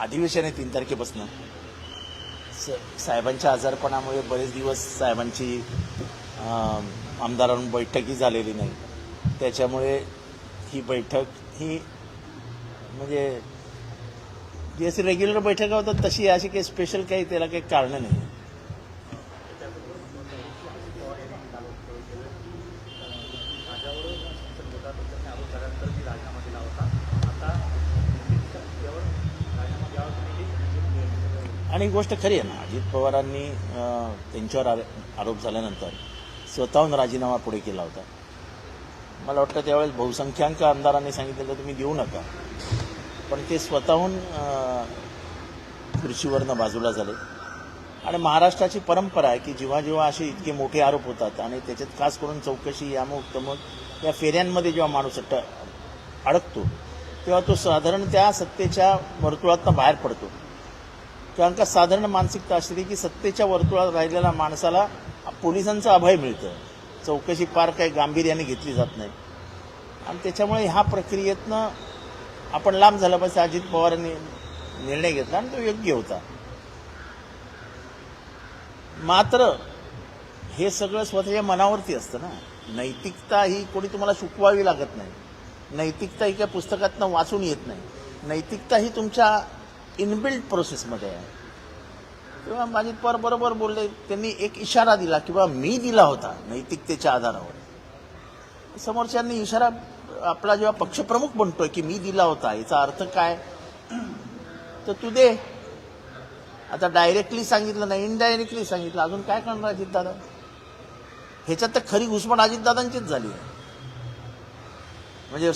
अधिवेशन आहे तीन तारखेपासून. साहेबांच्या आजारपणामुळे बरेच दिवस साहेबांची अं, आमदारांना बैठकही झालेली नाही. त्याच्यामुळे ही बैठक ही म्हणजे जी अशी रेग्युलर बैठका होतात तशी अशी काही स्पेशल काही त्याला काही कारणं नाही. आणि एक गोष्ट खरी आहे ना. अजित पवारांनी त्यांच्यावर आरोप झाल्यानंतर स्वतःहून राजीनामा पुढे केला होता. मला वाटतं त्यावेळेस बहुसंख्याक आमदारांनी सांगितलेलं तुम्ही देऊ नका. पण ते स्वतःहून खुर्चीवरनं बाजूला झाले. आणि महाराष्ट्राची परंपरा आहे की जेव्हा जेव्हा असे इतके मोठे आरोप होतात आणि त्याच्यात खास करून चौकशी यामुक तमुक या फेऱ्यांमध्ये जेव्हा माणूस अडकतो तेव्हा तो साधारण त्या सत्तेच्या वर्तुळातनं बाहेर पडतो. कारण का साधारण मानसिकता असते की सत्तेच्या वर्तुळात राहिलेल्या माणसाला पोलिसांचं अभय मिळतं चौकशी पार काही गांभीर्याने घेतली जात नाही. आणि त्याच्यामुळे ह्या प्रक्रियेतनं आपण लांब झाला पाहिजे. अजित पवारांनी निर्णय घेतला आणि तो योग्य होता. मात्र हे सगळं स्वतःच्या मनावरती असतं ना. नैतिकता ही कोणी तुम्हाला शिकवावी लागत नाही. नैतिकता ही काही पुस्तकातनं वाचून येत नाही. नैतिकता ही तुमच्या इनबिल्ट प्रोसेसमध्ये आहे. तेव्हा अजित पवार बरोबर बोलले त्यांनी एक इशारा दिला किंवा मी दिला होता नैतिकतेच्या आधारावर. समोरच्यांनी इशारा आपला जेव्हा पक्षप्रमुख म्हणतोय की मी दिला होता याचा अर्थ काय? तर तू दे. आता डायरेक्टली सांगितलं नाही इनडायरेक्टली सांगितलं. अजून काय करणार अजितदादा ह्याच्यात तर खरी घुसमट अजितदादांचीच झाली आहे. म्हणजे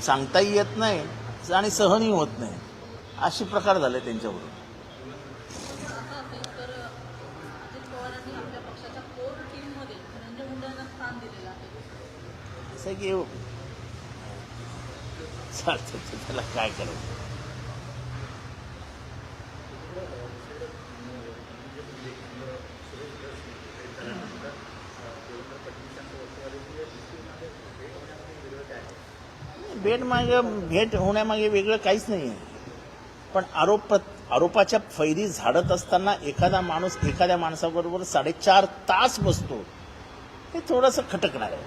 सांगताही येत नाही आणि सहनही होत नाही. असे प्रकार झाले त्यांच्याबरोबर असं की चालतं त्याला काय करायचं? भेट मागे भेट होण्यामागे वेगळं काहीच नाही आहे पण आरोप आरोपाच्या फैरी झाडत असताना एखादा माणूस एखाद्या माणसाबरोबर साडेचार तास बसतो. हे थोडंसं खटकणार आहे.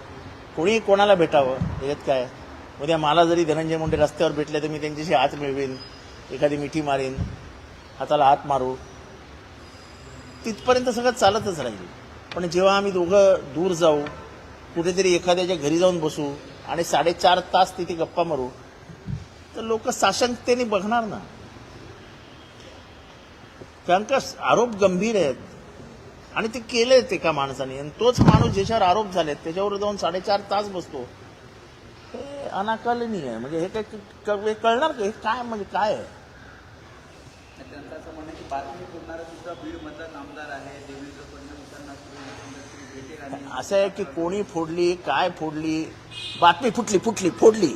कोणी कोणाला भेटावं? त्याच्यात काय? उद्या मला जरी धनंजय मुंडे रस्त्यावर भेटले तर मी त्यांच्याशी हात मिळवीन एखादी मिठी मारीन हाताला हात मारू. तिथपर्यंत सगळं चालतच राहील. पण जेव्हा आम्ही दोघं दूर जाऊ कुठेतरी एखाद्याच्या घरी जाऊन बसू आणि साडेचार तास तिथे गप्पा मारू तर लोक साशंकतेने बघणार ना. कारण का आरोप गंभीर आहेत आणि ते केलेत एका माणसाने. आणि तोच माणूस ज्याच्यावर आरोप झालेत त्याच्यावर जाऊन साडेचार तास बसतो. हे अनाकलनीय आहे. म्हणजे हे काय क- क- हे कळणार का? हे काय म्हणजे काय आहे? त्यांचं असं म्हणणं आहे की बातमी सुद्धा देवेंद्र असं आहे की कोणी फोडली काय फोडली? बातमी फुटली फुटली फोडली.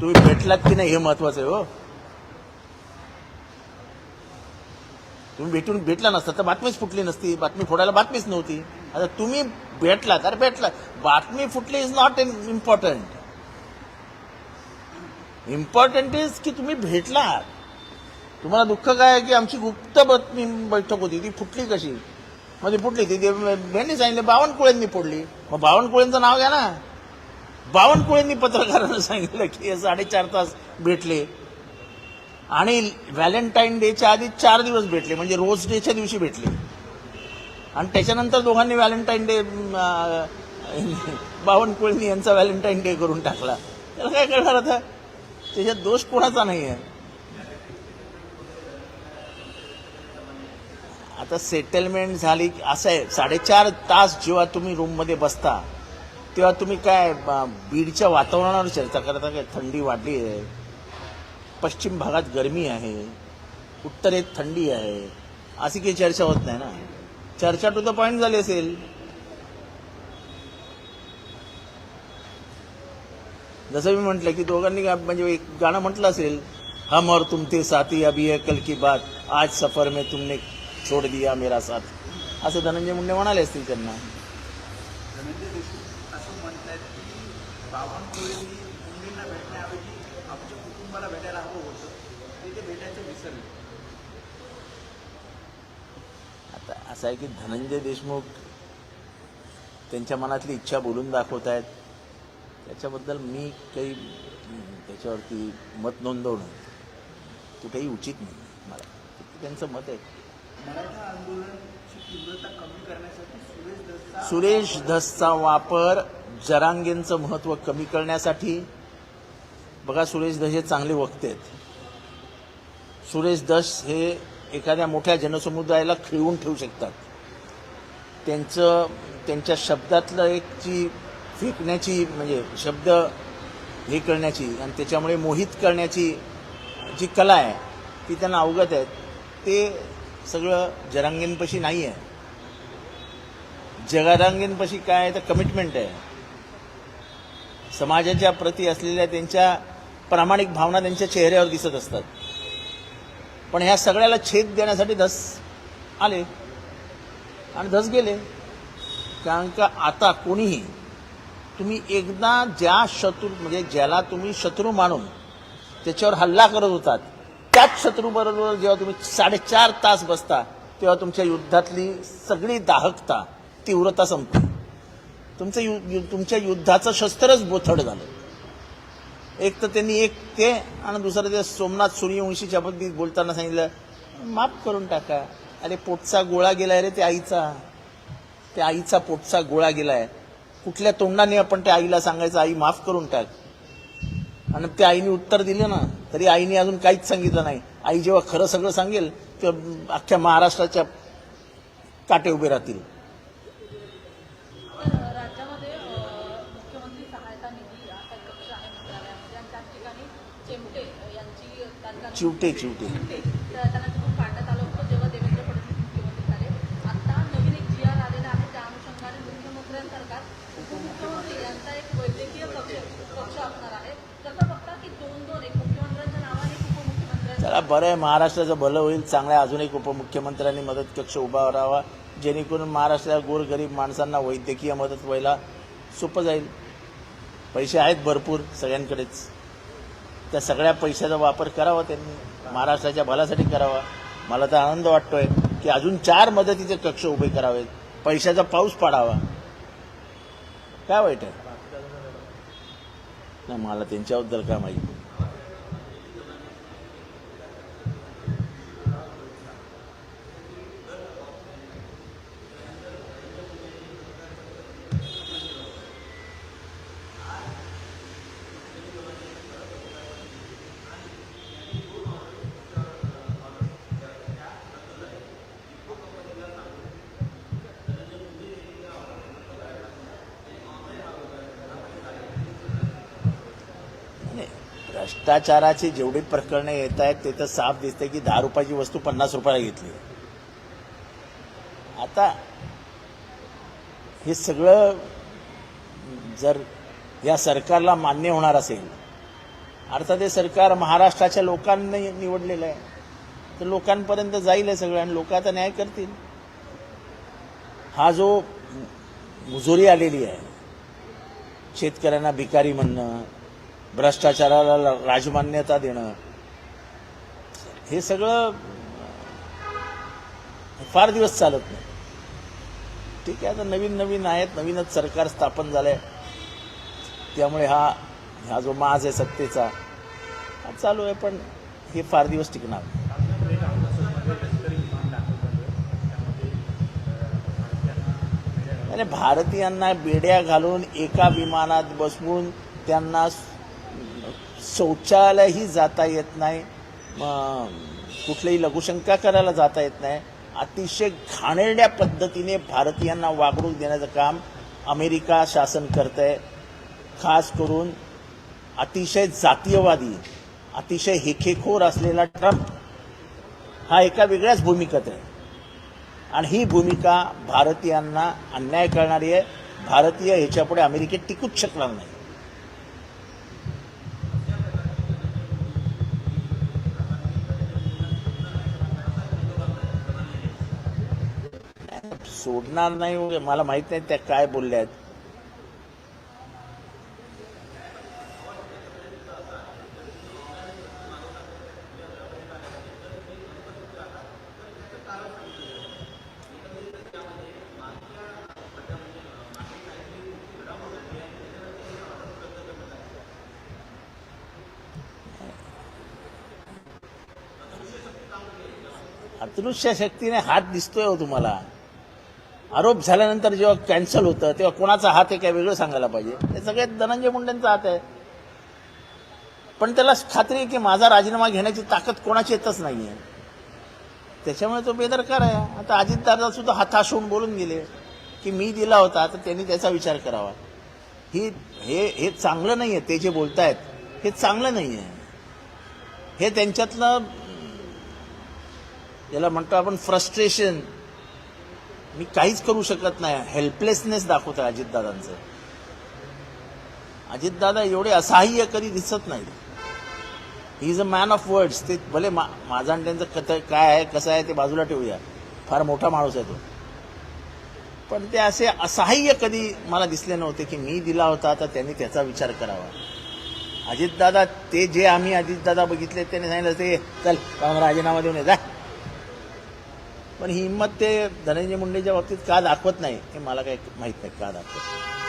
तुम्ही भेटलात की नाही हे महत्वाचं आहे हो. तुम्ही भेटून भेटला नसता तर बातमीच फुटली नसती बातमी फोडायला बातमीच नव्हती. आता तुम्ही भेटला तर भेटला. बातमी फुटली is not important important is की तुम्ही भेटला तुम्हाला दुःख काय आहे की आमची गुप्त बातमी बैठक होती ती फुटली कशी? म्हणजे फुटली ती भेंडी सांगितले बावनकुळेंनी फोडली. मग बावनकुळेंचं नाव घ्या ना. बावनकुळेंनी पत्रकारांना सांगितलं की साडेचार तास भेटले. आणि व्हॅलेंटाईन डेच्या आधी चार दिवस भेटले म्हणजे रोज डेच्या दिवशी भेटले. आणि त्याच्यानंतर दोघांनी व्हॅलेंटाईन डे बावनकुळणी यांचा व्हॅलेंटाईन डे करून टाकला. त्याला काय करणार आता? त्याच्यात दोष कोणाचा नाही आहे आता सेटलमेंट झाली की असं आहे साडेचार तास जेव्हा तुम्ही रूममध्ये बसता तेव्हा तुम्ही काय बीडच्या वातावरणावर चर्चा करता काय थंडी वाढली आहे पश्चिम भागात गरमी आहे उत्तरेत थंडी आहे अशी काही चर्चा होत नाही ना. चर्चा टू द पॉईंट झाली असेल. जसं मी म्हटलं की दोघांनी गा- म्हणजे एक गाणं म्हटलं असेल हम और तुम साथी अभी है कल की बात. आज सफर में तुमने छोड़ दिया मेरा साथ. असं धनंजय मुंडे म्हणाले असतील त्यांना. बावनकुळेंनी मुंडेंना भेटण्याऐवजी आमच्या कुटुंबाला भेटायला हवं होतं. ते ते भेटायचं विसरले. आता असं आहे की धनंजय देशमुख त्यांच्या मनातली इच्छा बोलून दाखवत आहेत त्याच्याबद्दल मी काही त्याच्यावरती मत नोंदवणं कुठेही उचित नाही मला. ते त्यांचं मत आहे. सुरेश धसचा वापर जरांगेंचं महत्त्व कमी करण्यासाठी बघा सुरेश दश हे चांगले वक्ते आहेत. सुरेश दश हे एखाद्या मोठ्या जनसमुदायाला खिळवून ठेवू शकतात. त्यांचं त्यांच्या शब्दातलं एक जी फेकण्याची म्हणजे शब्द हे करण्याची आणि त्याच्यामुळे मोहित करण्याची जी कला आहे ती त्यांना अवगत आहे. ते सगळं जरांगेंपाशी नाही आहे. जगारांगेंपाशी काय आहे तर कमिटमेंट आहे. समाजाच्या प्रती असलेल्या त्यांच्या प्रामाणिक भावना त्यांच्या चेहऱ्यावर दिसत असतात. पण ह्या सगळ्याला छेद देण्यासाठी धस आले. आणि धस गेले. कारण का आता कोणीही तुम्ही एकदा ज्या शत्रू म्हणजे ज्याला तुम्ही शत्रू मानून त्याच्यावर हल्ला करत होतात त्याच शत्रूबरोबर जेव्हा तुम्ही साडेचार तास बसता तेव्हा तुमच्या युद्धातली सगळी दाहकता तीव्रता संपते. तुमचं यु, यु तुमच्या युद्धाचं शस्त्रच बोथड झालं. एक तर त्यांनी एक ते आणि दुसरं ते सोमनाथ सूर्यवंशीच्या बाबतीत बोलताना सांगितलं माफ करून टाका. अरे पोटचा गोळा गेलाय रे त्या आईचा. त्या आईचा पोटचा गोळा गेलाय. कुठल्या तोंडाने आपण त्या आईला सांगायचं? आई माफ करून टाक. आणि त्या आईने उत्तर दिलं ना तरी आईने अजून काहीच सांगितलं नाही. आई जेव्हा खरं सगळं सांगेल तेव्हा अख्ख्या महाराष्ट्राच्या काटे उभे राहतील तर राज्यामध्ये अ, मुख्यमंत्री सहायता निधी असा एक कक्ष आहे मंत्रालयामध्ये आणि त्याच ठिकाणी चिमटे अ, यांची तात्काळ चिवटे चिवटे चिमटे तर त्यांना तिथून काढण्यात आलं होतं जेव्हा देवेंद्र फडणवीस मुख्यमंत्री झाले आता नवीन एक जी आर आलेला आहे त्या अनुषंगाने मुख्यमंत्र्यांसारखाच उपमुख्यमंत्री यांचा एक वैद्यकीय कक्ष कक्ष असणार आहे कसं बघता की दोन दोन एक मुख्यमंत्र्यांच्या नावाने एक उपमुख्यमंत्र्यांच्या चला बरं आहे महाराष्ट्राचं भलं होईल चांगल्या अजून एक उपमुख्यमंत्र्यांनी मदत कक्ष उभा राहावा. जेणेकरून महाराष्ट्राच्या गोरगरीब माणसांना वैद्यकीय मदत व्हायला सोपं जाईल. पैसे आहेत भरपूर सगळ्यांकडेच. त्या सगळ्या पैशाचा वापर करावा त्यांनी. महाराष्ट्राच्या भल्यासाठी करावा. मला तर आनंद वाटतोय की अजून चार मदतीचे कक्ष उभे करावेत. पैशाचा पाऊस पाडावा. काय वाईट आहे? नाही मला त्यांच्याबद्दल काय माहिती नाही, भ्रष्टाचाराची जेवढी प्रकरणे येत आहेत ते तर साफ दिसते की दहा रुपयाची वस्तू पन्नास रुपयाला घेतली. आता हे सगळं जर या सरकारला मान्य होणार असेल अर्थात हे सरकार महाराष्ट्राच्या लोकांनी निवडलेलं आहे तर लोकांपर्यंत जाईल हे सगळं आणि लोक आता न्याय करतील. हा जो मुजोरी आलेली आहे शेतकऱ्यांना भिकारी म्हणणं भ्रष्टाचाराला राजमान्यता देणं. हे सगळं फार दिवस चालत नाही. ठीक आहे आता नवीन नवीन आहेत नवीनच सरकार स्थापन झालंय. त्यामुळे हा हा जो माज आहे सत्तेचा हा चालू आहे पण हे फार दिवस टिकणार आणि भारतीयांना बेड्या घालून एका विमानात बसवून त्यांना शौचालयही जाता येत नाही. कुठल्याही कुठलीही लघुशंका करायला जाता येत नाही. अतिशय घाणेरड्या पद्धतीने भारतीयांना वागणूक देण्याचं काम अमेरिका शासन करत आहे खास करून अतिशय जातीयवादी अतिशय हेखेखोर असलेला ट्रम्प हा एका वेगळ्याच भूमिकेत आहे. आणि ही भूमिका भारतीयांना अन्याय करणारी आहे. भारतीय ह्याच्यापुढे अमेरिकेत टिकूच शकणार नाही. सोडणार नाही वगैरे मला माहीत नाही त्या काय बोलल्या आहेत. शक्तीने हात दिसतोय हो तुम्हाला. आरोप झाल्यानंतर जेव्हा कॅन्सल होतं तेव्हा कोणाचा हात आहे काय वेगळं सांगायला पाहिजे? हे सगळे धनंजय मुंडेंचा हात आहे. पण त्याला खात्री आहे की माझा राजीनामा घेण्याची ताकद कोणाची येतच नाही आहे त्याच्यामुळे तो बेदरकार आहे. आता अजितदादा सुद्धा हताश होऊन बोलून गेले की मी दिला होता तर त्यांनी त्याचा विचार करावा. ही हे हे चांगलं नाही आहे ते जे बोलतायत हे चांगलं नाही आहे हे त्यांच्यातलं याला म्हणतो आपण फ्रस्ट्रेशन मी काहीच करू शकत नाही. हेल्पलेसनेस दाखवत आहे अजितदादांचं अजितदादा एवढे असहाय्य कधी दिसत नाही he is a man of words ते भले मा माझा आणि त्यांचं कथ काय आहे कसं आहे ते बाजूला ठेवूया. फार मोठा माणूस आहे तो. पण ते असे असहाय्य कधी मला दिसले नव्हते की मी दिला होता तर त्यांनी त्याचा विचार करावा. अजितदादा ते जे आम्ही अजितदादा बघितले त्यांनी सांगितलं ते चल राजीनामा देऊन ये जा. पण ही हिंमत ते धनंजय मुंडेच्या बाबतीत का दाखवत नाही हे मला काही माहीत नाही का दाखवत